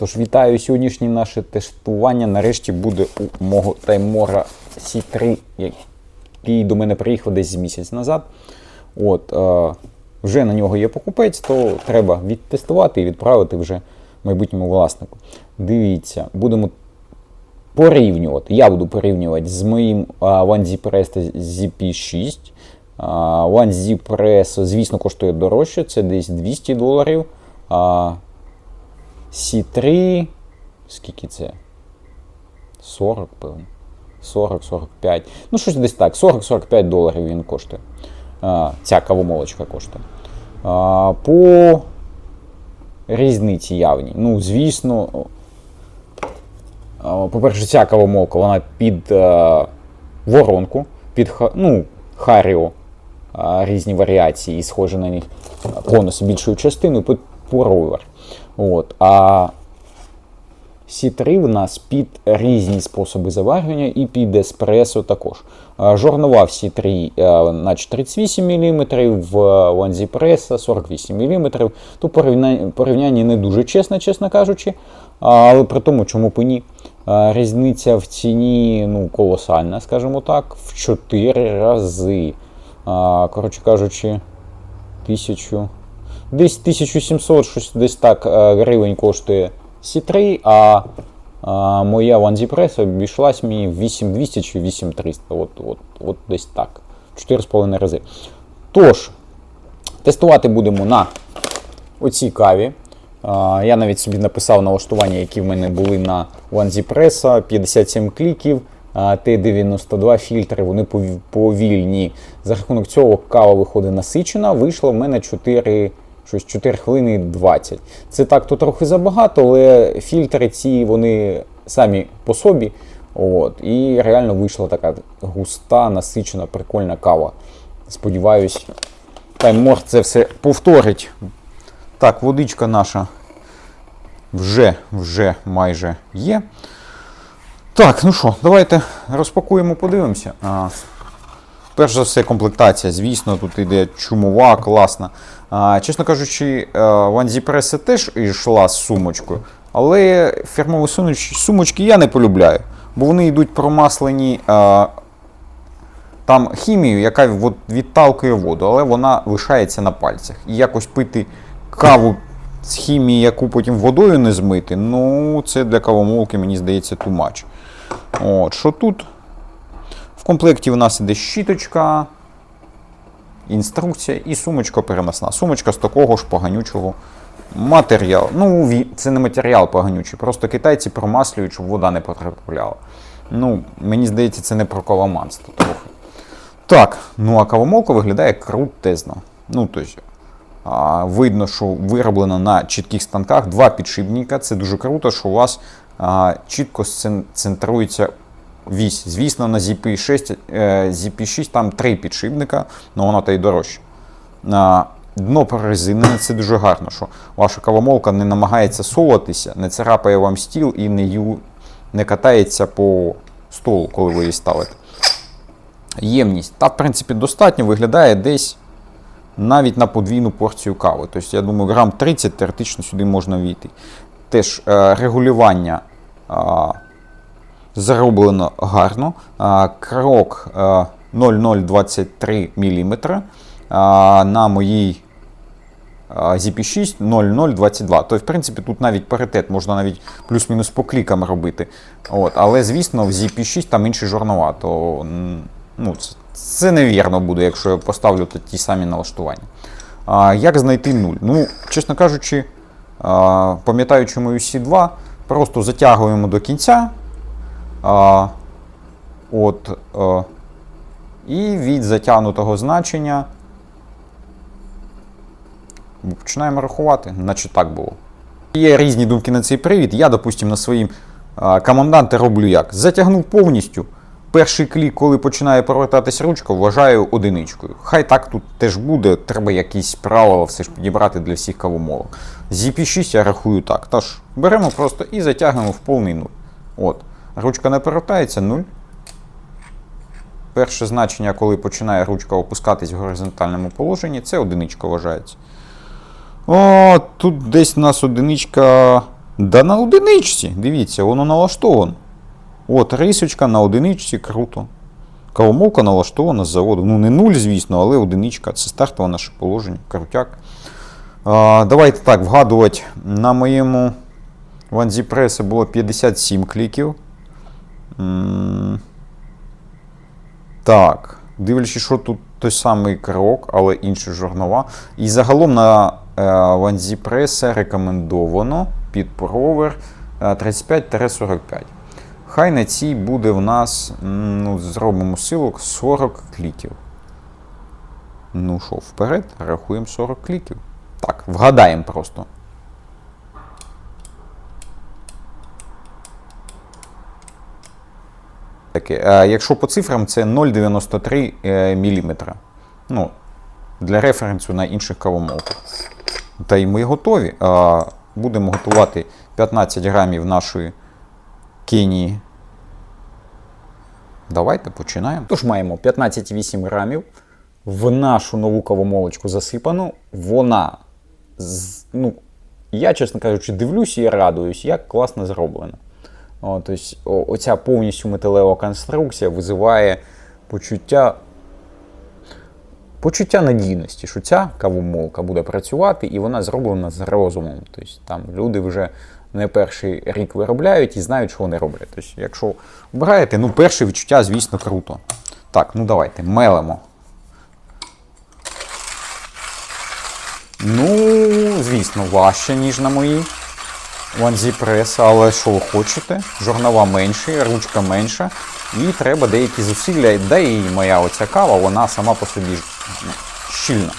Тож вітаю сьогоднішнє наше тестування. Нарешті буде у мого таймора C3, який до мене приїхав десь місяць назад. От, е, вже на нього є покупець, то треба відтестувати і відправити вже майбутньому власнику. Дивіться, будемо порівнювати. Я буду порівнювати з моїм а, OneZ Presto ZP6. А, OneZ Presto, звісно, коштує дорожче, це десь 200 доларів. А, C3. Скільки це? 40, певно. 40-45. Ну, щось десь так. 40-45 доларів він коштує. А, ця кавомолочка коштує. А, по різниці явній. Ну, звісно, по-перше, ця кавомолка, вона під е, воронку, під ну, Харіо, різні варіації, і схожі на них конуси більшою частиною по ровер. От. А Сі3 в нас під різні способи заварювання і під еспресо також. Жорнова в Сі3 е, наче 38 мм, в One Press 48 мм. Тут порівняння, не дуже чесне, чесно кажучи. Але при тому, чому б ні. Різниця в ціні ну, колосальна, скажімо так, в 4 рази. Коротше кажучи, тисячу. Десь 1700, щось десь так е, гривень коштує C3, а, моя One Press обійшлась мені в 8200 чи 8300. От, от, от десь так. 4,5 рази. Тож, тестувати будемо на оцій каві. Я навіть собі написав налаштування, які в мене були на One Press, 57 кліків, Т92 фільтри, вони повільні. За рахунок цього кава виходить насичена, вийшло в мене 4, щось 4 хвилини 20. Це так то трохи забагато, але фільтри ці вони самі по собі. От, і реально вийшла така густа, насичена, прикольна кава. Сподіваюсь, тайммор це все повторить. Так, водичка наша вже, вже майже є. Так, ну що, давайте розпакуємо, подивимося. А, перш за все, комплектація. Звісно, тут іде чумова, класна. А, чесно кажучи, е, One теж йшла з сумочкою, але фірмові сумочки я не полюбляю, бо вони йдуть промаслені а, там хімію, яка відталкує воду, але вона лишається на пальцях. І якось пити каву з хімії, яку потім водою не змити, ну це для кавомолки, мені здається, much. От, що тут? В комплекті у нас іде щіточка, інструкція і сумочка переносна. Сумочка з такого ж поганючого матеріалу. Ну, це не матеріал поганючий, просто китайці промаслюють, щоб вода не потрапляла. Ну, мені здається, це не про кавоманство трохи. Так, ну а кавомолка виглядає крутезно. Ну, тобто, а, видно, що вироблено на чітких станках два підшипника. Це дуже круто, що у вас а, чітко центрується вісь. Звісно, на ZP6, е, ZP6 там три підшипника, але воно та й дорожче. Дно прорезинене, це дуже гарно, що ваша кавомолка не намагається соватися, не царапає вам стіл і не, ю, не катається по столу, коли ви її ставите. Ємність. Та, в принципі, достатньо виглядає десь навіть на подвійну порцію кави. Тобто, я думаю, грам 30 теоретично сюди можна війти. Теж е, регулювання зроблено гарно. Крок е, 0023 мм. Е, на моїй е, ZP6 0022. Тобто, в принципі, тут навіть паритет, можна навіть плюс-мінус по клікам робити. От. Але, звісно, в ZP6 там інші жорнова, то ну, це, це невірно буде, якщо я поставлю ті самі налаштування. А, як знайти 0? Ну, чесно кажучи, пам'ятаючи мою C2, просто затягуємо до кінця. А, от, а, і від затягнутого значення починаємо рахувати, наче так було. Є різні думки на цей привід. Я, допустимо, на своїм а, команданти роблю як? Затягнув повністю. Перший клік, коли починає повертатись ручка, вважаю одиничкою. Хай так тут теж буде, треба якісь правила все ж підібрати для всіх кавомолок. ZP6 я рахую так. Тож беремо просто і затягнемо в повний нуль. От. Ручка не повертається 0. Перше значення, коли починає ручка опускатись в горизонтальному положенні, це одиничка вважається. О, тут десь у нас одиничка Да на одиничці. Дивіться, воно налаштовано. От, рисочка на одиничці, круто. Кавомолка налаштована з заводу. Ну, не нуль, звісно, але одиничка. Це стартове наше положення. Крутяк. А, давайте так, вгадувати. На моєму ванзіпресі було 57 кліків. Так. Дивлячись, що тут той самий крок, але інші журнала. І загалом на е, ванзіпреса рекомендовано під провер е, 35-45. Хай на цій буде в нас, ну, зробимо силок 40 кліків. Ну що, вперед, рахуємо 40 кліків. Так, вгадаємо просто. Таке. е, Якщо по цифрам, це 0,93 е, мм. Ну, для референсу на інших кавомолках. Та й ми готові. Е, Будемо готувати 15 грамів нашої Кенії. Давайте починаємо. Тож маємо 15,8 грамів. В нашу нову кавомолочку засипану. Вона, ну, я, чесно кажучи, дивлюсь і радуюсь, як класно зроблено. О, тобто, оця повністю металева конструкція визиває почуття, почуття надійності, що ця кавомолка буде працювати і вона зроблена з розумом. Тобто, там люди вже не перший рік виробляють і знають, що вони роблять. Тобто, якщо обираєте, ну перше відчуття, звісно, круто. Так, ну давайте, мелемо. Ну, звісно, важче, ніж на моїй. Ванзі прес, але що ви хочете? Жорнова менші, ручка менша, і треба деякі зусилля. Да і моя оця кава, вона сама по собі щільна.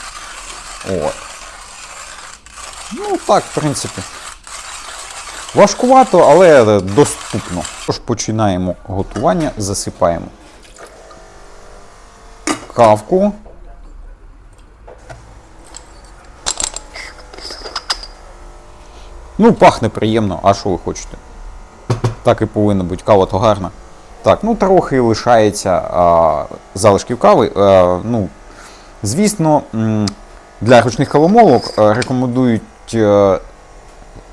От. Ну так, в принципі. Важкувато, але доступно. Тож починаємо готування, засипаємо кавку. Ну, пахне приємно, а що ви хочете? Так і повинно бути, кава то гарна. Так, ну трохи лишається а, залишків кави. А, ну, звісно, для ручних кавомолок рекомендують е,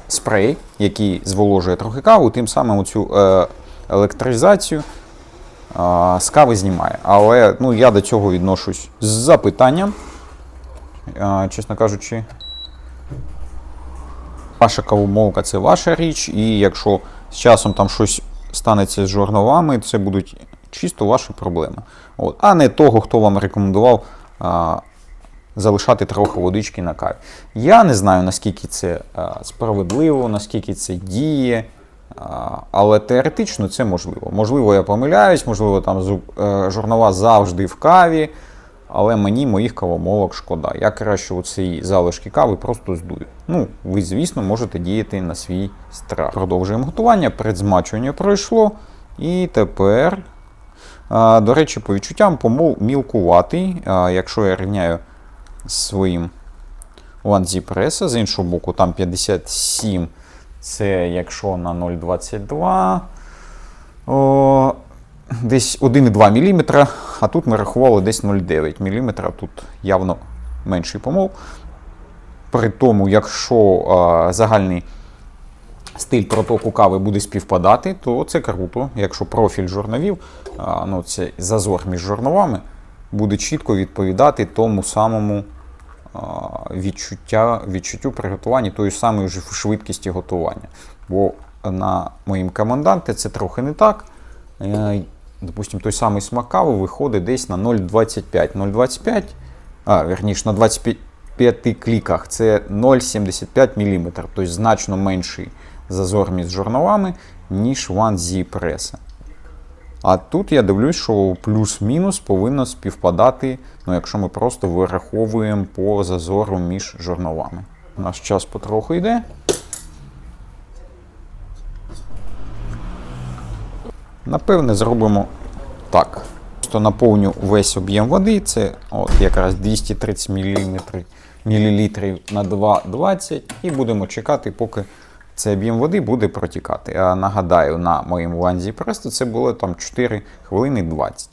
спрей, який зволожує трохи каву, тим самим цю е, електризацію з кави знімає. Але ну, я до цього відношусь з запитанням. Чесно кажучи, Ваша кавомолка це ваша річ, і якщо з часом там щось станеться з жорновами, це будуть чисто ваші проблеми. От. А не того, хто вам рекомендував а, залишати трохи водички на каві. Я не знаю, наскільки це а, справедливо, наскільки це діє. Але теоретично це можливо. Можливо, я помиляюсь, можливо, там е, жорнова завжди в каві, але мені моїх кавомолок шкода. Я краще оці залишки кави просто здую. Ну, ви, звісно, можете діяти на свій страх. Продовжуємо готування. Предзмачування пройшло. І тепер, до речі, по відчуттям помол мілкуватий. Якщо я рівняю своїм One Press, з іншого боку, там 57, це якщо на 0,22. Десь 1,2 мм, а тут ми рахували десь 0,9 мм, тут явно менший помол. При тому, якщо а, загальний стиль протоку кави буде співпадати, то це круто. Якщо профіль журналів, а, ну, це зазор між журналами, буде чітко відповідати тому самому а, відчуття, відчуттю приготування тої самої ж швидкості готування. Бо на моїм команданті це трохи не так. Допустим, той самий смак кави виходить десь на 0,25. 0,25, а, верніше, на 25 кліках це 0,75 мм, тобто значно менший зазор між журналами, ніж One Z Press. А тут я дивлюсь, що плюс-мінус повинно співпадати, ну, якщо ми просто вираховуємо по зазору між журналами. Наш час потроху йде. Напевне, зробимо так. Просто наповню весь об'єм води. Це от якраз 230 мл, на 2,20 і будемо чекати, поки цей об'єм води буде протікати. А нагадаю, на моєму ланзі просто це було там 4 хвилини 20.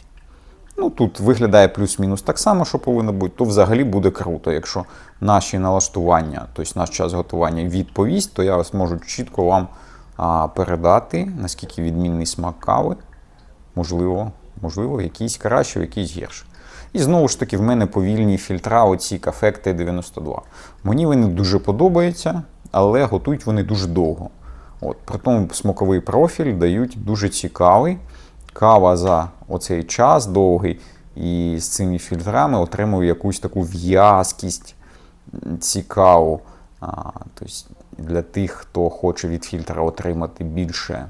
Ну, тут виглядає плюс-мінус так само, що повинно бути, то взагалі буде круто. Якщо наші налаштування, тобто наш час готування відповість, то я зможу чітко вам передати, наскільки відмінний смак кави. Можливо, можливо, якийсь краще, якийсь гірше. І знову ж таки, в мене повільні фільтра, оці кафе Т92. Мені вони дуже подобаються, але готують вони дуже довго. От, при смаковий профіль дають дуже цікавий. Кава за оцей час довгий і з цими фільтрами отримує якусь таку в'язкість цікаву. А, тобто для тих, хто хоче від фільтра отримати більше,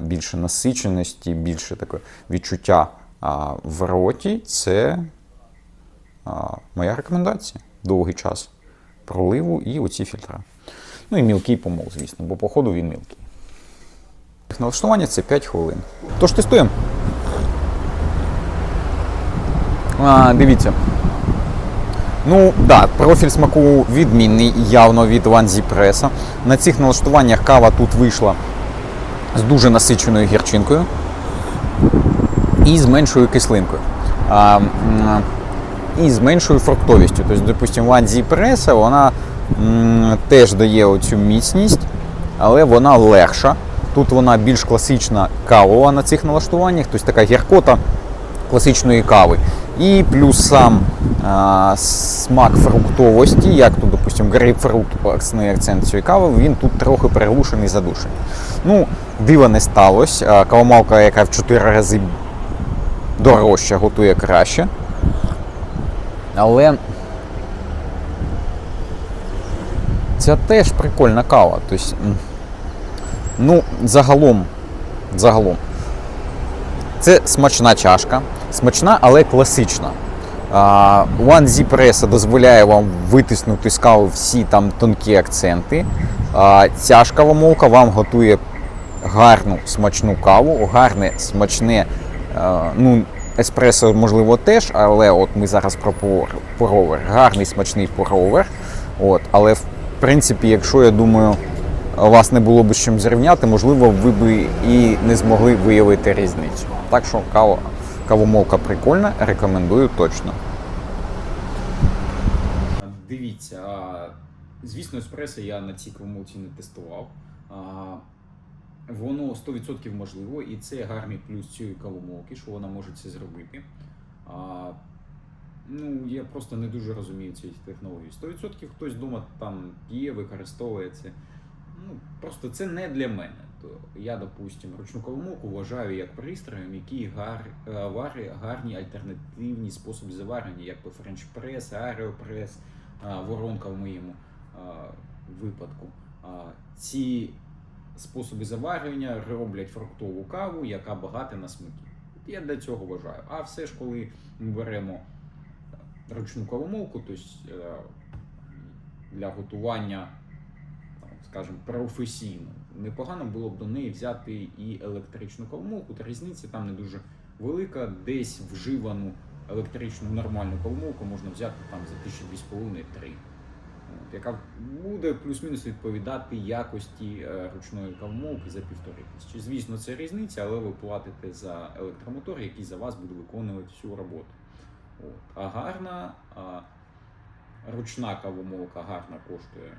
більше насиченості, більше таке відчуття в роті, це моя рекомендація. Довгий час проливу і оці фільтра. Ну і мілкий помол, звісно, бо по ходу він мілкий. Налаштування це 5 хвилин. Тож тестуємо. А, дивіться. Ну, да, профіль смаку відмінний, явно від One Press. На цих налаштуваннях кава тут вийшла з дуже насиченою гірчинкою і з меншою кислинкою. А, і з меншою фруктовістю. Тобто, допустимо, One Press, вона м, теж дає оцю міцність, але вона легша. Тут вона більш класична кавова на цих налаштуваннях, тобто така гіркота класичної кави. І плюс сам а, смак фруктовості, як тут, допустимо, грейпфрут, основний акцент цієї кави, він тут трохи приглушений, задушений. Ну, дива не сталося. Кавомалка, яка в 4 рази дорожча, готує краще. Але ця теж прикольна кава. Тобто, ну, загалом, загалом, це смачна чашка. Смачна, але класична. One Z Press дозволяє вам витиснути з кави всі там тонкі акценти. Ця ж кавомолка вам готує гарну смачну каву, гарне смачне. е, Ну, еспресо, можливо, теж, але от ми зараз про поровер. Гарний смачний поровер. От, але в принципі, якщо я думаю, вас не було б з чим зрівняти, можливо, ви б і не змогли виявити різницю. Так що кава, кавомолка прикольна, рекомендую точно. Дивіться, звісно, еспресо я на цій кавомолці не тестував. Воно 100% можливо, і це гарний плюс цієї кавомолки, що вона може це зробити. Ну, я просто не дуже розумію цієї технології. 100% хтось вдома там п'є, використовує це. Ну, просто це не для мене. То я, допустимо, ручну кавомолку вважаю як пристроєм, який гар, е, варить гарні альтернативні способи заварення, як то French Press, Aeropress, а, воронка в моєму випадку. Ці способи заварювання роблять фруктову каву, яка багата на смаки. Я для цього вважаю. А все ж, коли ми беремо ручну кавомолку, тобто е, для готування, скажімо, професійно, непогано було б до неї взяти і електричну кавомолку, та різниця там не дуже велика, десь вживану електричну нормальну кавомолку можна взяти там за тисячі дві з половиною три. От, яка буде плюс-мінус відповідати якості е, ручної кавомолки за півтори тисячі. Звісно, це різниця, але ви платите за електромотор, який за вас буде виконувати всю роботу. От. А гарна а, ручна кавомолка гарна коштує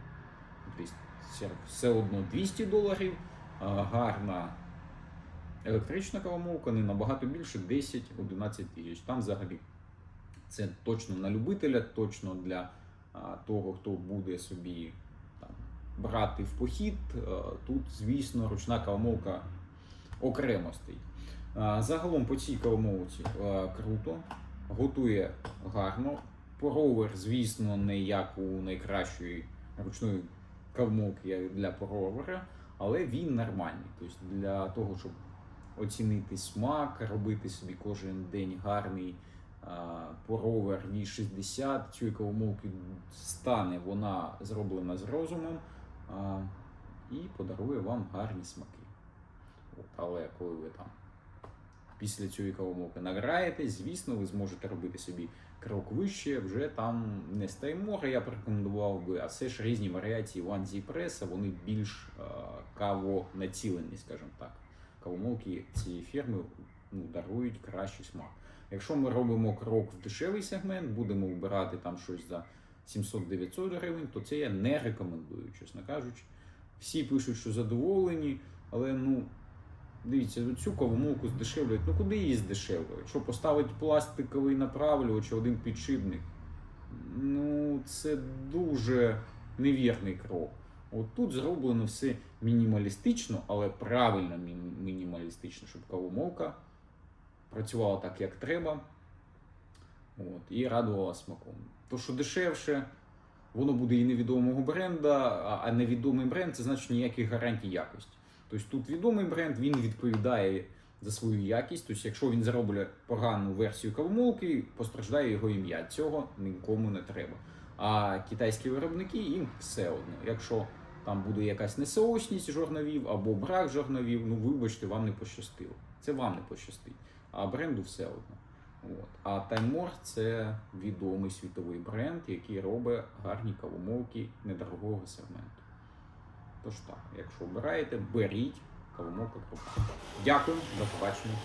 десь все- одно 200 доларів, гарна електрична кавомолка не набагато більше 10-11 тисяч. Там взагалі це точно на любителя, точно для того, хто буде собі там, брати в похід. Тут, звісно, ручна кавомолка окремо стоїть. Загалом по цій кавомолці круто, готує гарно. Поровер, звісно, не як у найкращої ручної кавомолки як для поровера, але він нормальний. Тобто для того, щоб оцінити смак, робити собі кожен день гарний поровер V60, цієї кавомолки стане, вона зроблена з розумом а, і подарує вам гарні смаки. От, але коли ви там після цієї кавомолки награєтесь, звісно, ви зможете робити собі крок вище, вже там не стаймора, я б рекомендував би, а все ж різні варіації One Press, вони більш е, кавонацілені, скажімо так. Кавомолки цієї фірми ну, дарують кращий смак. Якщо ми робимо крок в дешевий сегмент, будемо вибирати там щось за 700-900 гривень, то це я не рекомендую, чесно кажучи. Всі пишуть, що задоволені, але ну. Дивіться, цю кавомолку здешевлюють. Ну куди її здешевлюють? Що поставить пластиковий направлювач, один підшипник? Ну, це дуже невірний крок. От тут зроблено все мінімалістично, але правильно мінімалістично, щоб кавомолка працювала так, як треба. От, і радувала смаком. То, що дешевше, воно буде і невідомого бренда, а- а невідомий бренд це значить ніяких гарантій якості. Тобто тут відомий бренд, він відповідає за свою якість. Тобто, якщо він зароблює погану версію кавомолки, постраждає його ім'я. Цього нікому не треба. А китайські виробники їм все одно. Якщо там буде якась несоосність жорновів або брак жорновів, ну вибачте, вам не пощастило. Це вам не пощастить. А бренду все одно. От. А Таймор це відомий світовий бренд, який робить гарні кавомолки недорогого сегменту. Тож так, якщо обираєте, беріть кавомолка. Дякую, до побачення.